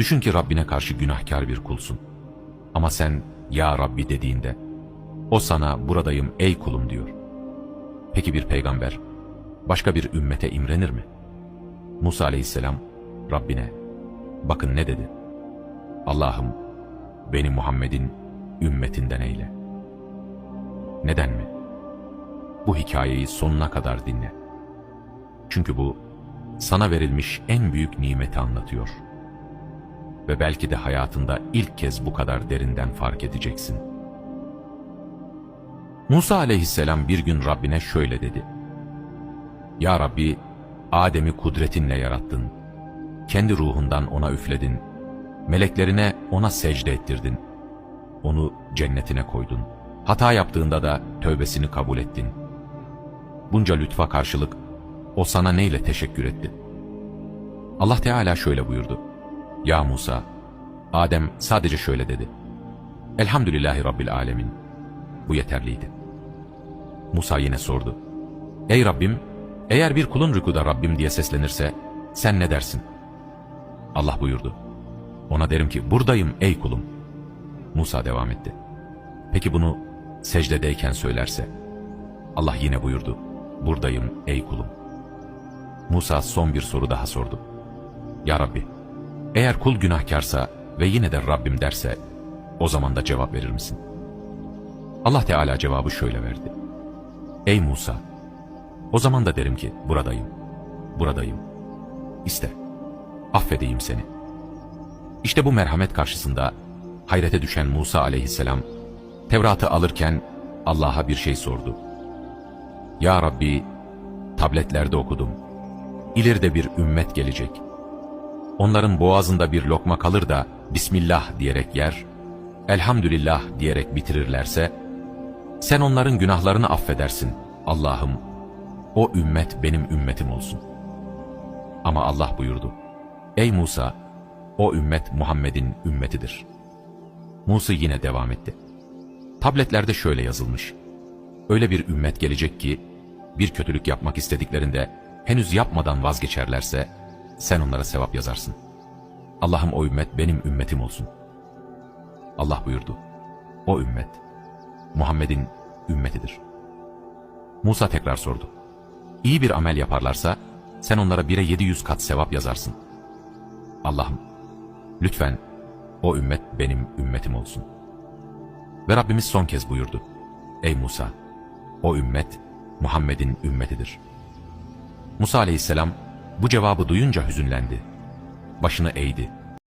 Düşün ki Rabbine karşı günahkar bir kulsun. Ama sen Ya Rabbi dediğinde o sana buradayım ey kulum diyor. Peki bir peygamber başka bir ümmete imrenir mi? Musa aleyhisselam Rabbine bakın ne dedi? Allah'ım beni Muhammed'in ümmetinden eyle. Neden mi? Bu hikayeyi sonuna kadar dinle. Çünkü bu sana verilmiş en büyük nimeti anlatıyor. Ve belki de hayatında ilk kez bu kadar derinden fark edeceksin. Musa aleyhisselam bir gün Rabbine şöyle dedi. Ya Rabbi, Adem'i kudretinle yarattın. Kendi ruhundan ona üfledin. Meleklerine ona secde ettirdin. Onu cennetine koydun. Hata yaptığında da tövbesini kabul ettin. Bunca lütfa karşılık o sana neyle teşekkür etti? Allah Teala şöyle buyurdu. Ya Musa, Adem sadece şöyle dedi. Elhamdülillahi Rabbil Alemin. Bu yeterliydi. Musa yine sordu. Ey Rabbim, eğer bir kulun rükuda Rabbim diye seslenirse sen ne dersin? Allah buyurdu. Ona derim ki buradayım ey kulum. Musa devam etti. Peki bunu secdedeyken söylerse? Allah yine buyurdu. Buradayım ey kulum. Musa son bir soru daha sordu. Ya Rabbi, eğer kul günahkarsa ve yine de Rabbim derse, o zaman da cevap verir misin? Allah Teala cevabı şöyle verdi. Ey Musa, o zaman da derim ki buradayım, buradayım. İste, affedeyim seni. İşte bu merhamet karşısında hayrete düşen Musa aleyhisselam, Tevrat'ı alırken Allah'a bir şey sordu. Ya Rabbi, tabletlerde okudum. İleride bir ümmet gelecek. Onların boğazında bir lokma kalır da Bismillah diyerek yer, Elhamdülillah diyerek bitirirlerse, sen onların günahlarını affedersin. Allah'ım, o ümmet benim ümmetim olsun. Ama Allah buyurdu. Ey Musa, o ümmet Muhammed'in ümmetidir. Musa yine devam etti. Tabletlerde şöyle yazılmış. Öyle bir ümmet gelecek ki, bir kötülük yapmak istediklerinde henüz yapmadan vazgeçerlerse, sen onlara sevap yazarsın. Allah'ım o ümmet benim ümmetim olsun. Allah buyurdu. O ümmet, Muhammed'in ümmetidir. Musa tekrar sordu. İyi bir amel yaparlarsa, sen onlara bire yedi yüz kat sevap yazarsın. Allah'ım, lütfen o ümmet benim ümmetim olsun. Ve Rabbimiz son kez buyurdu. Ey Musa, o ümmet Muhammed'in ümmetidir. Musa aleyhisselam bu cevabı duyunca hüzünlendi. Başını eğdi